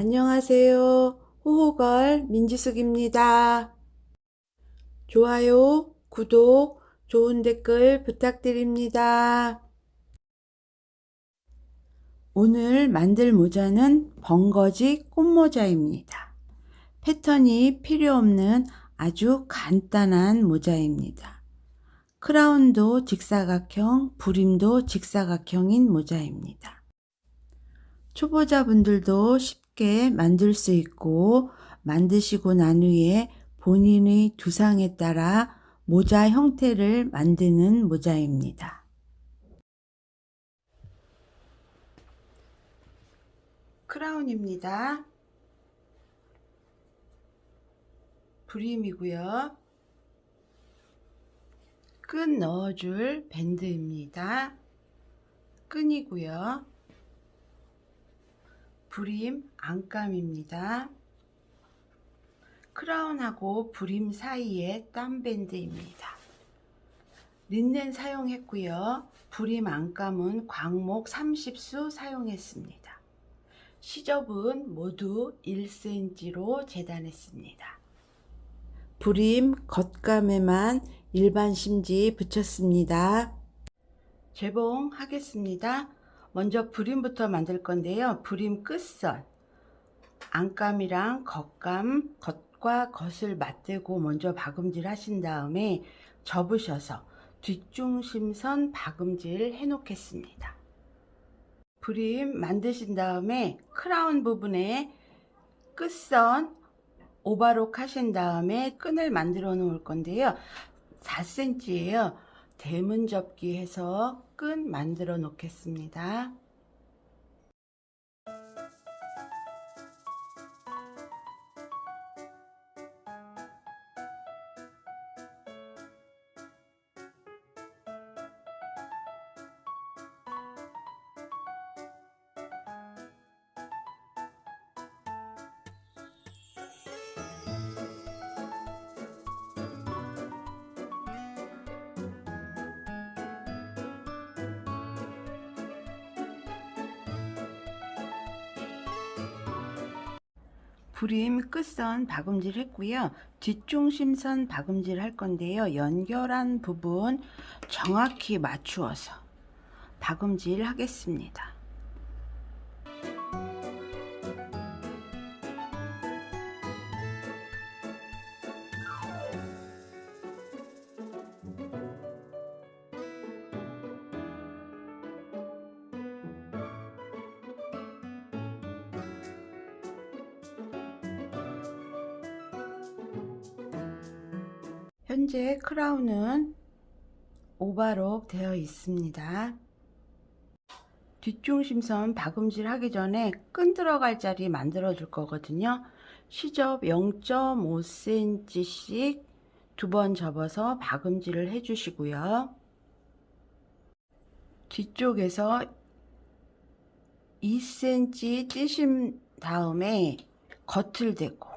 안녕하세요. 호호걸 민지숙입니다. 좋아요, 구독, 좋은 댓글 부탁드립니다. 오늘 만들 모자는 벙거지 꽃모자입니다. 패턴이 필요 없는 아주 간단한 모자입니다. 크라운도 직사각형, 부림도 직사각형인 모자입니다. 초보자분들도 쉽게 만들 수 있고 만드시고 난 후에 본인의 두상에 따라 모자 형태를 만드는 모자입니다. 크라운입니다. 브림이고요. 끈 넣어줄 밴드입니다. 끈이고요. 브림 안감입니다. 크라운하고 브림 사이에 땀밴드입니다. 린넨 사용했고요. 브림 안감은 광목 30수 사용했습니다. 시접은 모두 1cm로 재단했습니다. 브림 겉감에만 일반 심지 붙였습니다. 재봉하겠습니다. 먼저 브림부터 만들 건데요. 브림 끝선 안감이랑 겉감, 겉과 겉을 맞대고 먼저 박음질 하신 다음에 접으셔서 뒷중심선 박음질 해 놓겠습니다. 브림 만드신 다음에 크라운 부분에 끝선 오바록 하신 다음에 끈을 만들어 놓을 건데요. 4cm예요. 대문 접기 해서 끈 만들어 놓겠습니다. 브림 끝선 박음질 했고요. 뒷중심선 박음질 할 건데요. 연결한 부분 정확히 맞추어서 박음질 하겠습니다. 현재 크라운은 오바록 되어 있습니다. 뒷중심선 박음질 하기 전에 끈 들어갈 자리 만들어 줄 거거든요. 시접 0.5cm씩 두 번 접어서 박음질을 해 주시고요. 뒤쪽에서 2cm 띄신 다음에 겉을 대고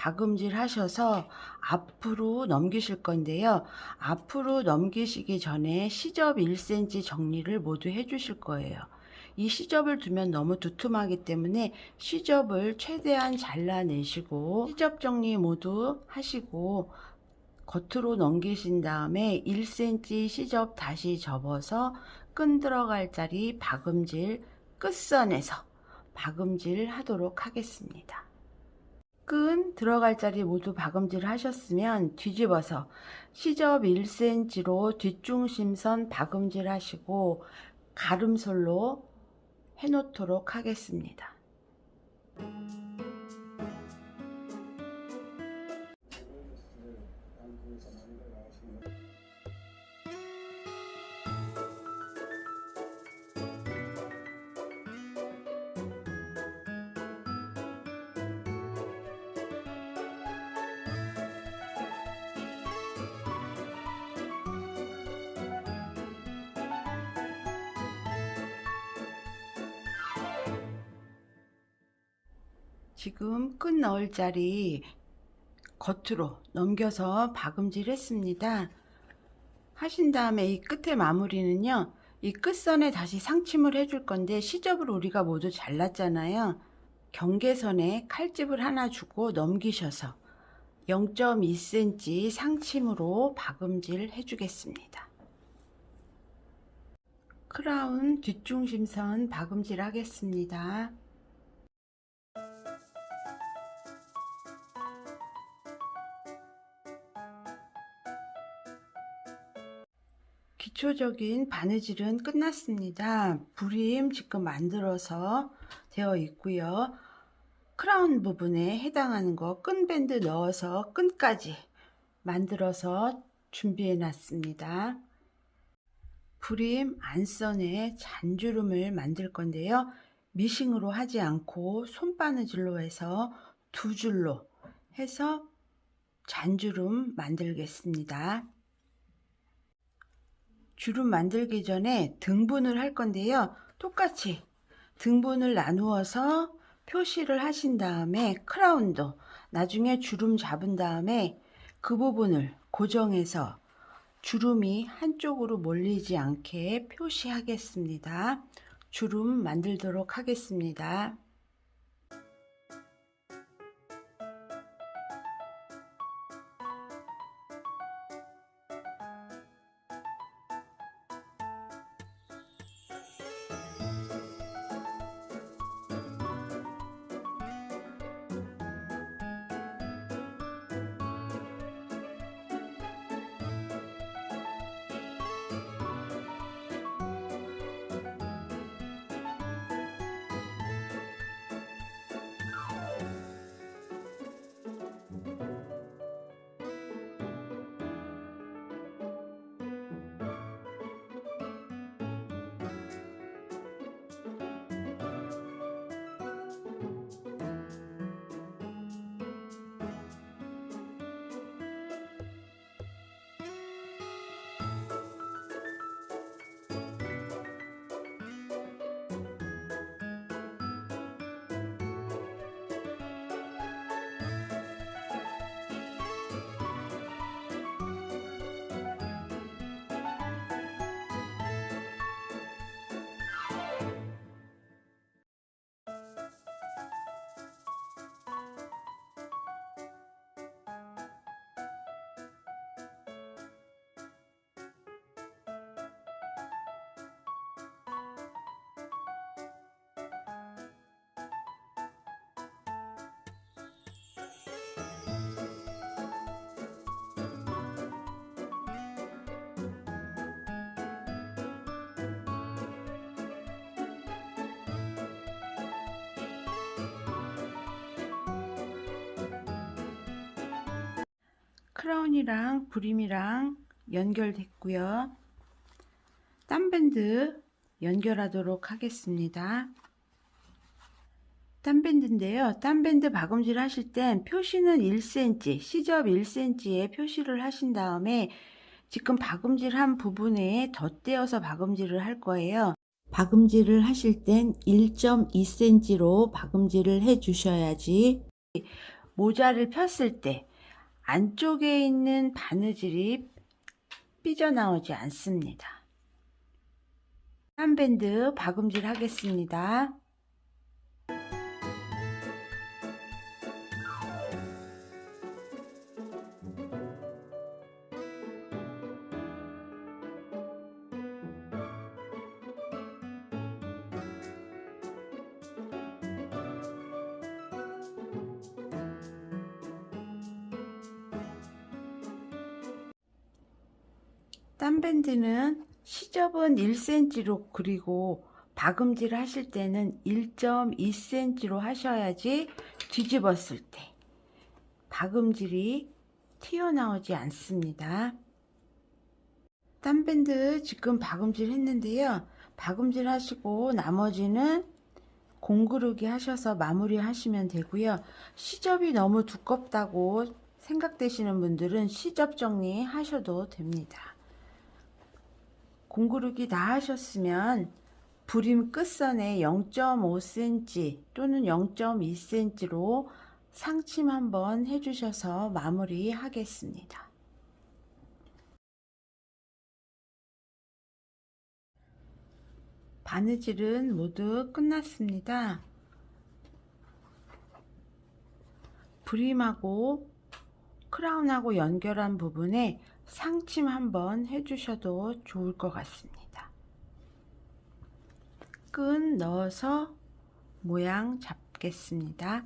박음질 하셔서 앞으로 넘기실 건데요. 앞으로 넘기시기 전에 시접 1cm 정리를 모두 해 주실 거예요. 이 시접을 두면 너무 두툼하기 때문에 시접을 최대한 잘라내시고 시접 정리 모두 하시고 겉으로 넘기신 다음에 1cm 시접 다시 접어서 끈 들어갈 자리 박음질 끝선에서 박음질 하도록 하겠습니다. 끈 들어갈 자리 모두 박음질 하셨으면 뒤집어서 시접 1cm로 뒷중심선 박음질 하시고 가름솔로 해 놓도록 하겠습니다. 지금 끈 넣을 자리 겉으로 넘겨서 박음질 했습니다. 하신 다음에 이 끝에 마무리는요. 이 끝선에 다시 상침을 해줄 건데 시접을 우리가 모두 잘랐잖아요. 경계선에 칼집을 하나 주고 넘기셔서 0.2cm 상침으로 박음질 해주겠습니다. 크라운 뒷중심선 박음질 하겠습니다. 기초적인 바느질은 끝났습니다. 부림 지금 만들어서 되어 있고요. 크라운 부분에 해당하는 거 끈밴드 넣어서 끈까지 만들어서 준비해 놨습니다. 부림 안선에 잔주름을 만들 건데요. 미싱으로 하지 않고 손바느질로 해서 두 줄로 해서 잔주름 만들겠습니다. 주름 만들기 전에 등분을 할 건데요. 똑같이 등분을 나누어서 표시를 하신 다음에 크라운도 나중에 주름 잡은 다음에 그 부분을 고정해서 주름이 한쪽으로 몰리지 않게 표시하겠습니다. 주름 만들도록 하겠습니다. 크라운이랑 브림이랑 연결됐고요. 땀밴드 연결하도록 하겠습니다. 땀밴드인데요. 땀밴드 박음질 하실 땐 표시는 1cm, 시접 1cm에 표시를 하신 다음에 지금 박음질 한 부분에 덧대어서 박음질을 할 거예요. 박음질을 하실 땐 1.2cm로 박음질을 해 주셔야지 모자를 폈을 때 안쪽에 있는 바느질이 삐져나오지 않습니다. 한 밴드 박음질 하겠습니다. 딴 밴드는 시접은 1cm로 그리고 박음질 하실 때는 1.2cm로 하셔야지 뒤집었을 때 박음질이 튀어나오지 않습니다. 딴 밴드 지금 박음질 했는데요. 박음질 하시고 나머지는 공구르기 하셔서 마무리 하시면 되고요. 시접이 너무 두껍다고 생각되시는 분들은 시접 정리 하셔도 됩니다. 공구르기 다 하셨으면 부림 끝선에 0.5cm 또는 0.2cm로 상침 한번 해주셔서 마무리 하겠습니다. 바느질은 모두 끝났습니다. 브림하고 크라운하고 연결한 부분에 상침 한번 해주셔도 좋을 것 같습니다. 끈 넣어서 모양 잡겠습니다.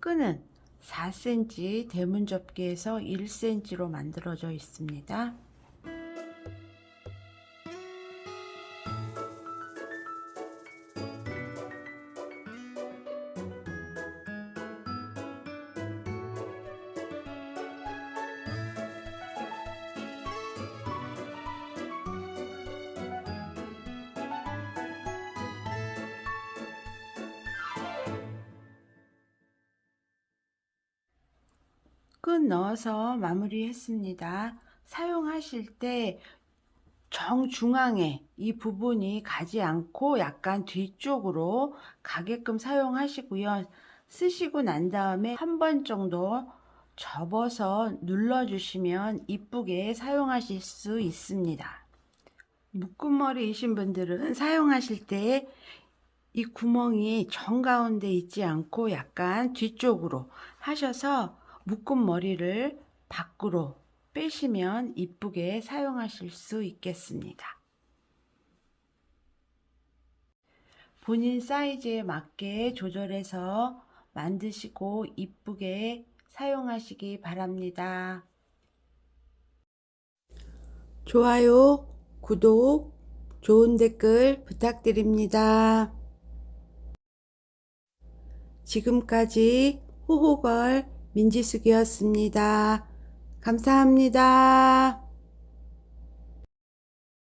끈은 4cm 대문 접기에서 1cm로 만들어져 있습니다. 끈 넣어서 마무리했습니다. 사용하실 때 정중앙에 이 부분이 가지 않고 약간 뒤쪽으로 가게끔 사용하시고요. 쓰시고 난 다음에 한 번 정도 접어서 눌러주시면 이쁘게 사용하실 수 있습니다. 묶음머리이신 분들은 사용하실 때 이 구멍이 정가운데 있지 않고 약간 뒤쪽으로 하셔서 묶은 머리를 밖으로 빼시면 이쁘게 사용하실 수 있겠습니다. 본인 사이즈에 맞게 조절해서 만드시고 이쁘게 사용하시기 바랍니다. 좋아요, 구독, 좋은 댓글 부탁드립니다. 지금까지 호호걸 민지숙이었습니다. 감사합니다.